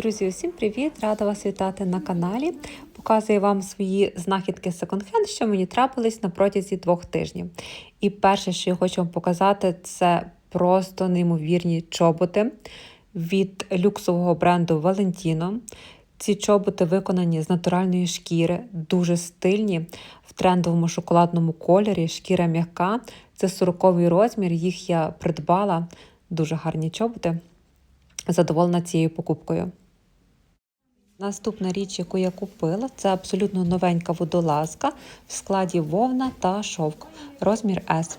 Друзі, усім привіт! Рада вас вітати на каналі. Показую вам свої знахідки секонд-хенд, що мені трапились на протязі двох тижнів. І перше, що я хочу вам показати, це просто неймовірні чоботи від люксового бренду Valentino. Ці чоботи виконані з натуральної шкіри, дуже стильні в трендовому шоколадному кольорі. Шкіра м'яка. Це 40-й розмір. Їх я придбала. Дуже гарні чоботи. Задоволена цією покупкою. Наступна річ, яку я купила, це абсолютно новенька водолазка в складі вовна та шовк. Розмір S.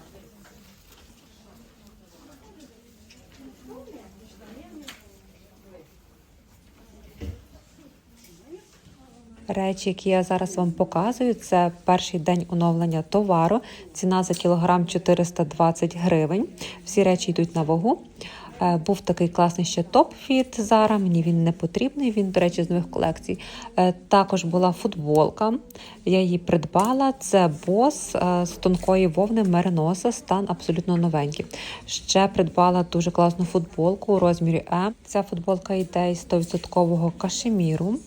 Речі, які я зараз вам показую, це перший день оновлення товару. Ціна за кілограм 420 гривень. Всі речі йдуть на вагу. Е, Був такий класний ще топ від Zara, Мені він не потрібний. Він, до речі, з нових колекцій. Е, Також була футболка. Я її придбала. Це бос е, з тонкої вовни мериноса, стан абсолютно новенький. Ще придбала дуже класну футболку у розмірі Е. Ця футболка йде із 100% кашеміру.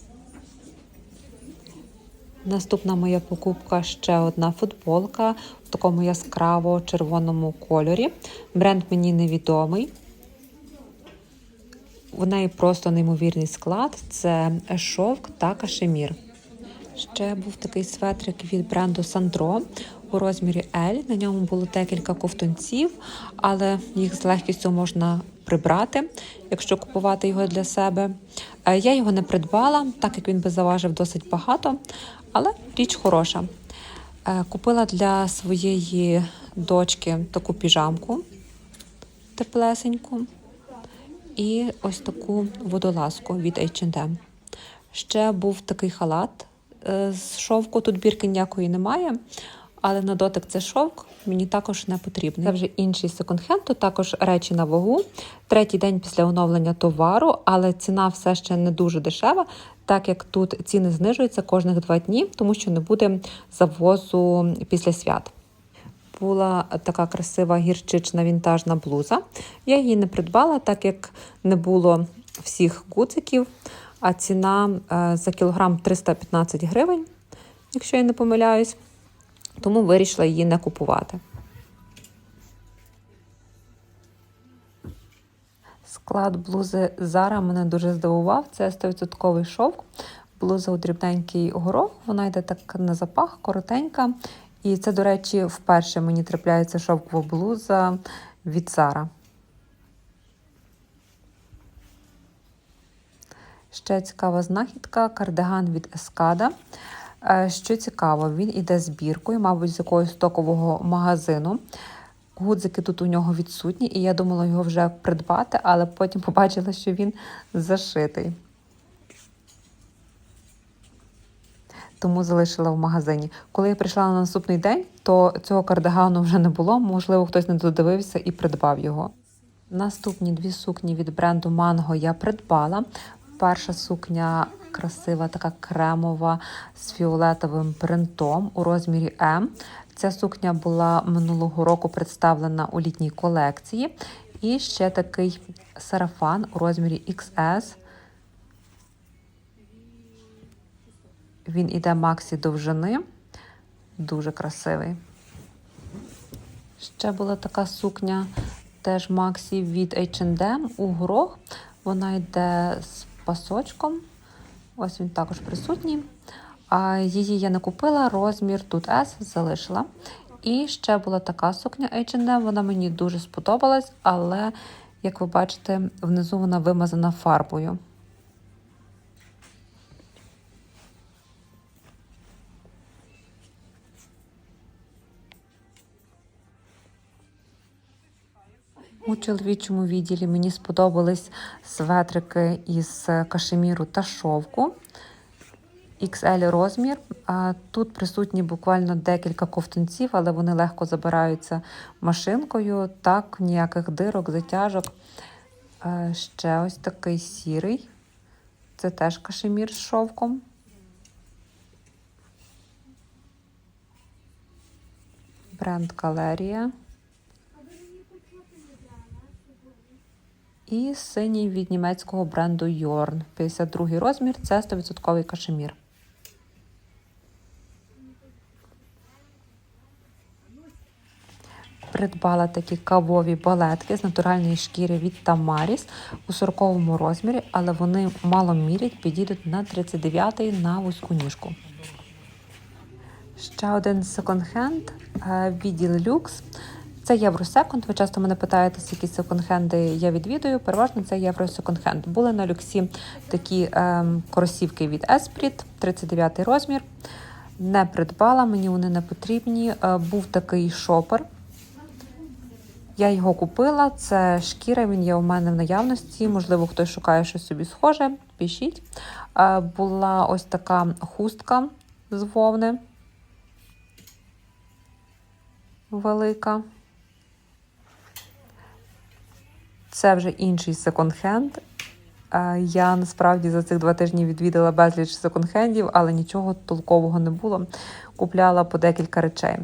Наступна моя покупка ще одна футболка в такому яскраво червоному кольорі. Бренд мені невідомий. В неї просто неймовірний склад це шовк та кашемір. Ще був такий светрик від бренду Sandro у розмірі L. На ньому було декілька ковтунців, але їх з легкістю можна прибрати, якщо купувати його для себе. Е, Я його не придбала, так як він би заважив досить багато, але річ хороша. Е, Купила для своєї дочки таку піжамку теплесеньку і ось таку водолазку від H&M. Ще був такий халат е, з шовку. Тут бірки ніякої немає, але на дотик це шовк. Мені також не потрібний. Це вже інший секонд-хенд, тут також речі на вагу. Третій день після оновлення товару, але ціна все ще не дуже дешева, так як тут ціни знижуються кожних два дні, тому що не буде завозу після свят була така красива гірчична вінтажна блуза. Я її не придбала, так як не було всіх гудзиків, а ціна е, за кілограм 315 гривень, якщо я не помиляюсь, тому вирішила її не купувати. Склад блузи Zara мене дуже здивував. Це 100% шовк. Блуза у дрібненький горох, вона йде так на запах, коротенька. І це, до речі, вперше мені трапляється шовкова блуза від Zara. Ще цікава знахідка кардиган від Ескада. Що цікаво, він іде збіркою, мабуть, з якогось стокового магазину. Гудзики тут у нього відсутні, і я думала його вже придбати, але потім побачила, що він зашитий. тому залишила в магазині. Коли я прийшла на наступний день, то цього кардигану вже не було. Можливо, хтось не додивився і придбав його. Наступні дві сукні від бренду Mango я придбала. Перша сукня красива, така кремова з фіолетовим принтом у розмірі М. Ця сукня була минулого року представлена у літній колекції. І ще такий сарафан у розмірі XS. Він іде максі довжини, дуже красивий. Ще була така сукня, теж Максі від H&M у горох. Вона йде з пасочком. Ось він також присутній. Її я не купила, розмір тут S залишила. І ще була така сукня H&M, вона мені дуже сподобалась, але, як ви бачите, внизу вона вимазана фарбою. У чоловічому відділі мені сподобались светрики із кашеміру та шовку. XL розмір. Тут присутні буквально декілька ковтунців, але вони легко забираються машинкою. Так, ніяких дирок, затяжок. Ще ось такий сірий. Це теж кашемір з шовком. Бренд Калерія. І синій від німецького бренду Yorn. 52 розмір, це 100% кашемір. Придбала такі кавові балетки з натуральної шкіри від Tamaris у 40 розмірі, але вони мало мірять, підійдуть на 39-й на вузьку ніжку. Ще один секонд-хенд е, відділ люкс. Це Євросеконд. Ви часто мене питаєте, які секонд-хенди я відвідую. Переважно це Євросеконд-хенд. Були на люксі такі ем, кросівки від Esprit, 39 розмір. Не придбала, мені вони не потрібні. Е, був такий шопер. Я його купила. Це шкіра, він є у мене в наявності. Можливо, хтось шукає щось собі схоже. Пишіть. Е, була ось така хустка з вовни. Велика. Це вже інший секонд-хенд. Е, Я насправді за цих два тижні відвідала безліч секонд-хендів, але нічого толкового не було. Купляла по декілька речей.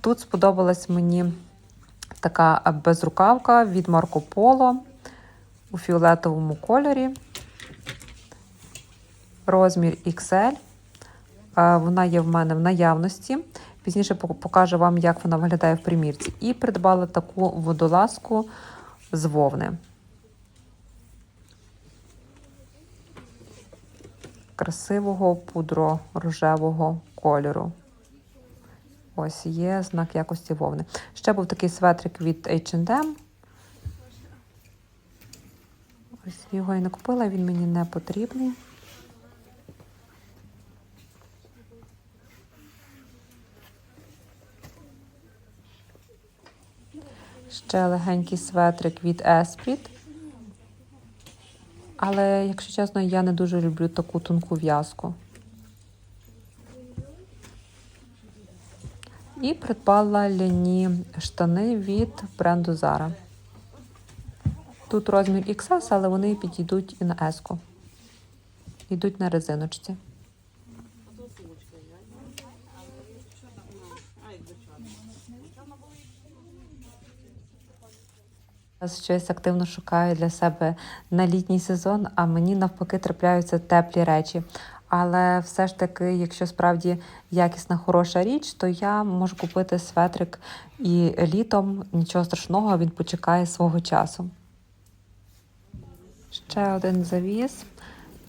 Тут сподобалась мені така безрукавка від Марко Поло у фіолетовому кольорі. Розмір XL. Е, Вона є в мене в наявності. Пізніше покажу вам, як вона виглядає в примірці. І придбала таку водолазку з вовни. Красивого пудро-рожевого кольору. Ось є знак якості вовни. Ще був такий светрик від H&M. Ось його я не купила, він мені не потрібний. Ще легенький светрик від Esprit. Але, якщо чесно, я не дуже люблю таку тонку в'язку. І придбала ляні штани від бренду Zara. Тут розмір XS, але вони підійдуть і на S. Йдуть на резиночці. Щось активно шукаю для себе на літній сезон, а мені навпаки трапляються теплі речі. Але все ж таки, якщо справді якісна хороша річ, то я можу купити светрик і літом. Нічого страшного, він почекає свого часу. Ще один завіс.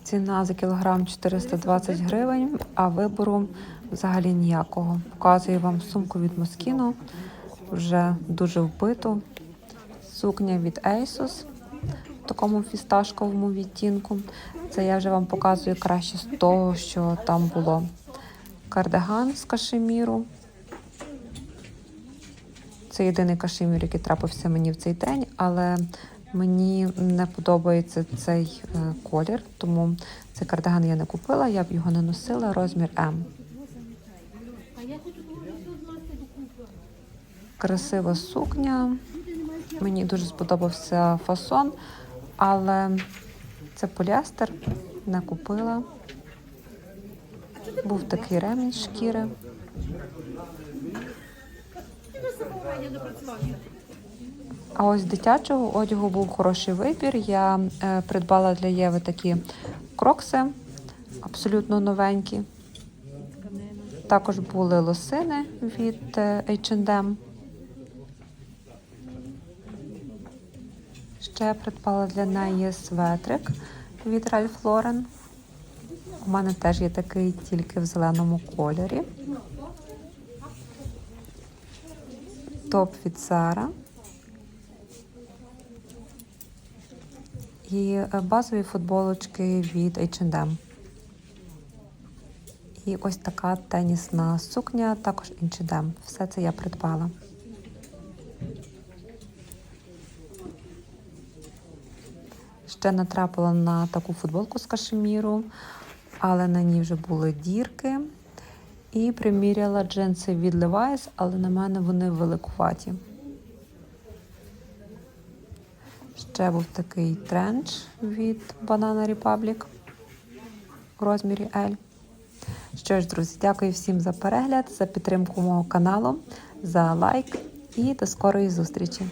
Ціна за кілограм 420 гривень, а вибору взагалі ніякого. Показую вам сумку від Moschino, вже дуже вбиту. Сукня від Asos в такому фісташковому відтінку. Це я вже вам показую краще з того, що там було. Кардиган з кашеміру. Це єдиний кашемір, який трапився мені в цей день, але мені не подобається цей е, колір, тому цей кардиган я не купила, я б його не носила, розмір М. Красива сукня. Мені дуже сподобався фасон, але це поліестер, не купила. Був такий ремінь шкіри. А ось дитячого одягу був хороший вибір. Я е, придбала для Єви такі крокси, абсолютно новенькі. Також були лосини від е, H&M. Ще придбала для неї светрик від Ralph Lauren. У мене теж є такий тільки в зеленому кольорі. Топ від Zara. І е, базові футболочки від H&M. І ось така тенісна сукня, також H&M. Все це я придбала. Ще натрапила на таку футболку з кашеміру, але на ній вже були дірки. І приміряла джинси від Levi's, але на мене вони великуваті. Ще був такий тренч від Banana Republic у розмірі L. Що ж, друзі, дякую всім за перегляд, за підтримку мого каналу, за лайк і до скорої зустрічі!